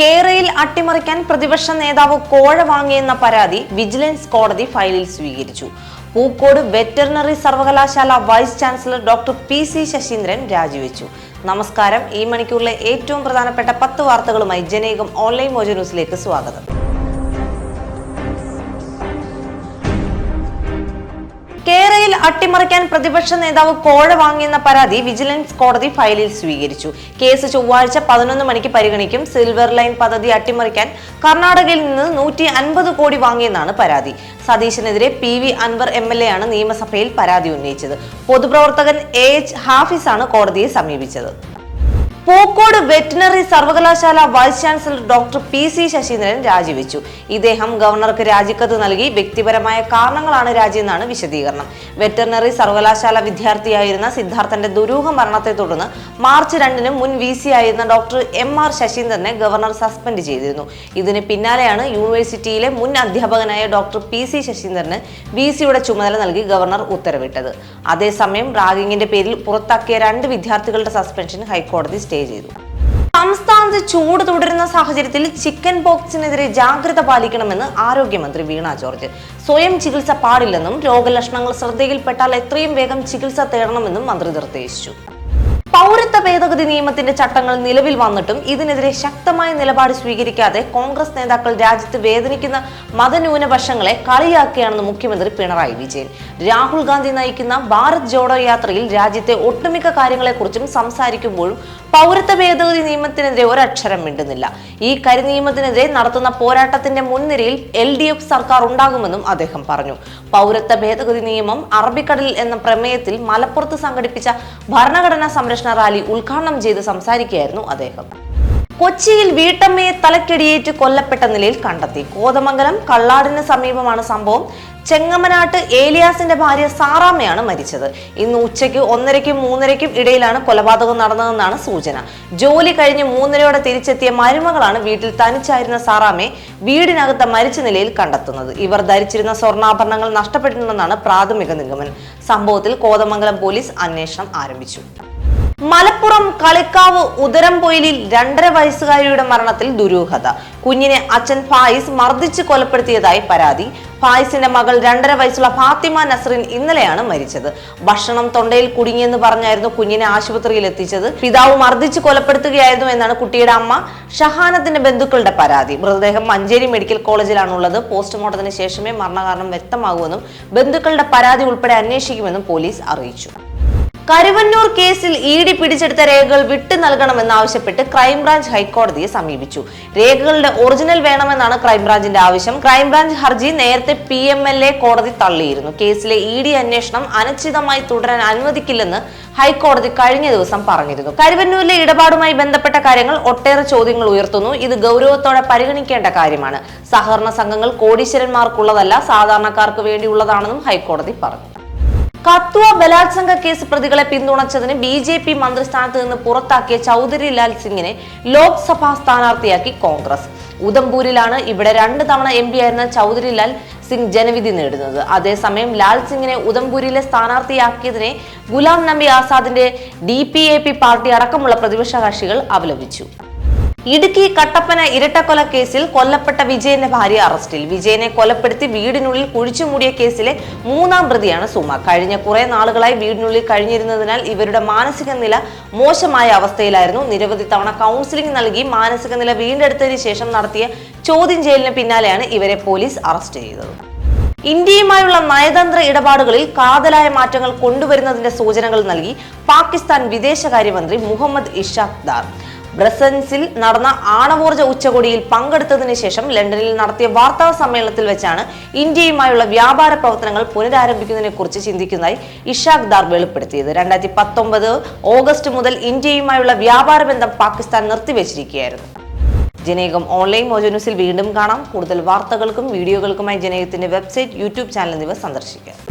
കേരയിൽ അട്ടിമറിക്കാൻ പ്രതിപക്ഷ നേതാവ് കോഴ വാങ്ങിയെന്ന പരാതി വിജിലൻസ് കോടതി ഫയലിൽ സ്വീകരിച്ചു. പൂക്കോട് വെറ്ററിനറി സർവകലാശാല vice chancellor doctor P C Sasindran രാജിവെച്ചു. നമസ്കാരം. ഈ മണിക്കൂറിലെ ഏറ്റവും പ്രധാനപ്പെട്ട പത്ത് വാർത്തകളുമായി ജനേകം ഓൺലൈൻ മോജ ന്യൂസിലേക്ക് സ്വാഗതം. അട്ടിമറിക്കാൻ പ്രതിപക്ഷ നേതാവ് കോഴ വാങ്ങിയെന്ന പരാതി വിജിലൻസ് കോടതി ഫയലിൽ സ്വീകരിച്ചു. കേസ് ചൊവ്വാഴ്ച പതിനൊന്ന് മണിക്ക് പരിഗണിക്കും. സിൽവർ ലൈൻ പദ്ധതി അട്ടിമറിക്കാൻ കർണാടകയിൽ നിന്ന് നൂറ്റി അൻപത് കോടി വാങ്ങിയെന്നാണ് പരാതി. സതീശനെതിരെ P V Anvar M L A ആണ് നിയമസഭയിൽ പരാതി ഉന്നയിച്ചത്. പൊതുപ്രവർത്തകൻ എ എച്ച് ഹാഫിസാണ് കോടതിയെ സമീപിച്ചത്. പൂക്കോട് വെറ്റിനറി സർവകലാശാല vice chancellor doctor P C Sasindran രാജിവെച്ചു. ഇദ്ദേഹം ഗവർണർക്ക് രാജിക്കത്ത് നൽകി വ്യക്തിപരമായ കാരണങ്ങളാണ് രാജിയെന്നാണ് വിശദീകരണം. വെറ്റിനറി സർവകലാശാല വിദ്യാർത്ഥിയായിരുന്ന സിദ്ധാർത്ഥന്റെ ദുരൂഹ മരണത്തെ തുടർന്ന് മാർച്ച് രണ്ടിന് മുൻ വി സി ആയിരുന്ന ഡോക്ടർ എം ആർ ശശീന്ദ്രനെ ഗവർണർ സസ്പെൻഡ് ചെയ്തിരുന്നു. ഇതിന് പിന്നാലെയാണ് യൂണിവേഴ്സിറ്റിയിലെ മുൻ അധ്യാപകനായ ഡോക്ടർ പി സി ശശീന്ദ്രന് വി സിയുടെ ചുമതല നൽകി ഗവർണർ ഉത്തരവിട്ടത്. അതേസമയം റാഗിങ്ങിന്റെ പേരിൽ പുറത്താക്കിയ രണ്ട് വിദ്യാർത്ഥികളുടെ സസ്പെൻഷൻ ഹൈക്കോടതി സ്റ്റേ ചെയ്തു. സംസ്ഥാനത്ത് ചൂട് തുടരുന്ന സാഹചര്യത്തിൽ ചിക്കൻ പോക്സിനെതിരെ ജാഗ്രത പാലിക്കണമെന്ന് ആരോഗ്യമന്ത്രി വീണ ജോർജ്. സ്വയം ചികിത്സ പാടില്ലെന്നും രോഗലക്ഷണങ്ങൾ ശ്രദ്ധയിൽപ്പെട്ടാൽ എത്രയും വേഗം ചികിത്സ തേടണമെന്നും മന്ത്രി നിർദ്ദേശിച്ചു. ഭേദഗതി നിയമത്തിന്റെ ചട്ടങ്ങൾ നിലവിൽ വന്നിട്ടും ഇതിനെതിരെ ശക്തമായ നിലപാട് സ്വീകരിക്കാതെ കോൺഗ്രസ് നേതാക്കൾ രാജ്യത്ത് വേദനിക്കുന്ന മതന്യൂനപക്ഷങ്ങളെ കളിയാക്കുകയാണെന്ന് മുഖ്യമന്ത്രി പിണറായി വിജയൻ. രാഹുൽ ഗാന്ധി നയിക്കുന്ന ഭാരത് ജോഡോ യാത്രയിൽ രാജ്യത്തെ ഒട്ടുമിക്ക കാര്യങ്ങളെക്കുറിച്ചും സംസാരിക്കുമ്പോഴും പൗരത്വ ഭേദഗതി നിയമത്തിനെതിരെ ഒരക്ഷരം മിണ്ടുന്നില്ല. ഈ കരിനിയമത്തിനെതിരെ നടത്തുന്ന പോരാട്ടത്തിന്റെ മുൻനിരയിൽ എൽ ഡി എഫ് സർക്കാർ ഉണ്ടാകുമെന്നും അദ്ദേഹം പറഞ്ഞു. പൗരത്വ ഭേദഗതി നിയമം അറബിക്കടലിൽ എന്ന പ്രമേയത്തിൽ മലപ്പുറത്ത് സംഘടിപ്പിച്ച ഭരണഘടനാ സംരക്ഷണ റാലി ഉദ്ഘാടനം ചെയ്ത് സംസാരിക്കുകയായിരുന്നു അദ്ദേഹം. കൊച്ചിയിൽ വീട്ടമ്മയെ തലക്കടിയേറ്റ് കൊല്ലപ്പെട്ട നിലയിൽ കണ്ടെത്തി. കോതമംഗലം കള്ളാടിന് സമീപമാണ് സംഭവം. ചെങ്ങമനാട്ട് ഏലിയാസിന്റെ ഭാര്യ സാറാമ്മയാണ് മരിച്ചത്. ഇന്ന് ഉച്ചയ്ക്ക് ഒന്നരയ്ക്കും മൂന്നരയ്ക്കും ഇടയിലാണ് കൊലപാതകം നടന്നതെന്നാണ് സൂചന. ജോലി കഴിഞ്ഞ് മൂന്നരയോടെ തിരിച്ചെത്തിയ മരുമകളാണ് വീട്ടിൽ തനിച്ചായിരുന്ന സാറാമ്മയെ വീടിനകത്ത് മരിച്ച നിലയിൽ കണ്ടെത്തുന്നത്. ഇവർ ധരിച്ചിരുന്ന സ്വർണാഭരണങ്ങൾ നഷ്ടപ്പെട്ടിട്ടുണ്ടെന്നാണ് പ്രാഥമിക നിഗമനം. സംഭവത്തിൽ കോതമംഗലം പോലീസ് അന്വേഷണം ആരംഭിച്ചു. മലപ്പുറം കളിക്കാവ് ഉദരംപൊയിലിൽ രണ്ടര വയസ്സുകാരിയുടെ മരണത്തിൽ ദുരൂഹത. കുഞ്ഞിനെ അച്ഛൻ ഫായിസ് മർദ്ദിച്ച് കൊലപ്പെടുത്തിയതായി പരാതി. ഫായിസിന്റെ മകൾ രണ്ടര വയസ്സുള്ള ഫാത്തിമ നസറിൻ ഇന്നലെയാണ് മരിച്ചത്. ഭക്ഷണം തൊണ്ടയിൽ കുടുങ്ങിയെന്ന് പറഞ്ഞായിരുന്നു കുഞ്ഞിനെ ആശുപത്രിയിൽ എത്തിച്ചത്. പിതാവ് മർദ്ദിച്ച് കൊലപ്പെടുത്തുകയായിരുന്നു എന്നാണ് കുട്ടിയുടെ അമ്മ ഷഹാനത്തിന്റെ ബന്ധുക്കളുടെ പരാതി. മൃതദേഹം മഞ്ചേരി മെഡിക്കൽ കോളേജിലാണുള്ളത്. പോസ്റ്റ്മോർട്ടത്തിന് ശേഷമേ മരണകാരണം വ്യക്തമാകുമെന്നും ബന്ധുക്കളുടെ പരാതി ഉൾപ്പെടെ അന്വേഷിക്കുമെന്നും പോലീസ് അറിയിച്ചു. കരുവന്നൂർ കേസിൽ ഇ ഡി പിടിച്ചെടുത്ത രേഖകൾ വിട്ടു നൽകണമെന്നാവശ്യപ്പെട്ട് ക്രൈംബ്രാഞ്ച് ഹൈക്കോടതിയെ സമീപിച്ചു. രേഖകളുടെ ഒറിജിനൽ വേണമെന്നാണ് ക്രൈംബ്രാഞ്ചിന്റെ ആവശ്യം. ക്രൈംബ്രാഞ്ച് ഹർജി നേരത്തെ പി എം എൽ എ കോടതി തള്ളിയിരുന്നു. കേസിലെ ഇ ഡി അന്വേഷണം അനിശ്ചിതമായി തുടരാൻ അനുവദിക്കില്ലെന്ന് ഹൈക്കോടതി കഴിഞ്ഞ ദിവസം പറഞ്ഞിരുന്നു. കരുവന്നൂരിലെ ഇടപാടുമായി ബന്ധപ്പെട്ട കാര്യങ്ങൾ ഒട്ടേറെ ചോദ്യങ്ങൾ ഉയർത്തുന്നു. ഇത് ഗൗരവത്തോടെ പരിഗണിക്കേണ്ട കാര്യമാണ്. സഹകരണ സംഘങ്ങൾ കോടീശ്വരന്മാർക്കുള്ളതല്ല സാധാരണക്കാർക്ക് വേണ്ടിയുള്ളതാണെന്നും ഹൈക്കോടതി പറഞ്ഞു. കത്വ ബലാത്സംഗ കേസ് പ്രതികളെ പിന്തുണച്ചതിന് ബി ജെ പി മന്ത്രിസ്ഥാനത്ത് നിന്ന് പുറത്താക്കിയ ചൗധരി ലാൽ സിംഗിനെ ലോക്സഭാ സ്ഥാനാർത്ഥിയാക്കി കോൺഗ്രസ്. ഉദംപൂരിലാണ് ഇവിടെ രണ്ട് തവണ എം പി ആയിരുന്ന ചൗധരി ലാൽ സിംഗ് ജനവിധി നേടുന്നത്. അതേസമയം ലാൽ സിംഗിനെ ഉദംപൂരിലെ സ്ഥാനാർത്ഥിയാക്കിയതിനെ Ghulam Nabi ആസാദിന്റെ D P A P party അടക്കമുള്ള പ്രതിപക്ഷ കക്ഷികൾ അപലപിച്ചു. ഇടുക്കി കട്ടപ്പന ഇരട്ടക്കൊല കേസിൽ കൊല്ലപ്പെട്ട വിജയന്റെ ഭാര്യ അറസ്റ്റിൽ. വിജയനെ കൊലപ്പെടുത്തി വീടിനുള്ളിൽ കുഴിച്ചുമൂടിയ കേസിലെ മൂന്നാം പ്രതിയാണ് സുമ. കഴിഞ്ഞ കുറെ നാളുകളായി വീടിനുള്ളിൽ കഴിഞ്ഞിരുന്നതിനാൽ ഇവരുടെ മാനസിക നില മോശമായ അവസ്ഥയിലായിരുന്നു. നിരവധി തവണ കൗൺസിലിംഗ് നൽകി മാനസിക നില വീണ്ടെടുത്തതിന് ശേഷം നടത്തിയ ചോദ്യം ചെയ്യലിന് പിന്നാലെയാണ് ഇവരെ പോലീസ് അറസ്റ്റ് ചെയ്തത്. ഇന്ത്യയുമായുള്ള നയതന്ത്ര ഇടപാടുകളിൽ കാതലായ മാറ്റങ്ങൾ കൊണ്ടുവരുന്നതിന്റെ സൂചനകൾ നൽകി പാകിസ്ഥാൻ വിദേശകാര്യമന്ത്രി മുഹമ്മദ് ഇഷാഖ് ദാർ. ബ്രസൻസിൽ നടന്ന ആണവോർജ ഉച്ചകോടിയിൽ പങ്കെടുത്തതിന് ശേഷം ലണ്ടനിൽ നടത്തിയ വാർത്താ സമ്മേളനത്തിൽ വെച്ചാണ് ഇന്ത്യയുമായുള്ള വ്യാപാര പ്രവർത്തനങ്ങൾ പുനരാരംഭിക്കുന്നതിനെ കുറിച്ച് ചിന്തിക്കുന്നതായി ഇഷാഖ് ദാർ വെളിപ്പെടുത്തിയത്. രണ്ടായിരത്തി പത്തൊമ്പത് ഓഗസ്റ്റ് മുതൽ ഇന്ത്യയുമായുള്ള വ്യാപാര ബന്ധം പാകിസ്ഥാൻ നിർത്തിവെച്ചിരിക്കുകയായിരുന്നു. ജനേകം ഓൺലൈൻ മോജോ ന്യൂസിൽ വീണ്ടും കാണാം. കൂടുതൽ വാർത്തകൾക്കും വീഡിയോകൾക്കുമായി ജനേകത്തിന്റെ വെബ്സൈറ്റ് യൂട്യൂബ് ചാനൽ എന്നിവ സന്ദർശിക്കുക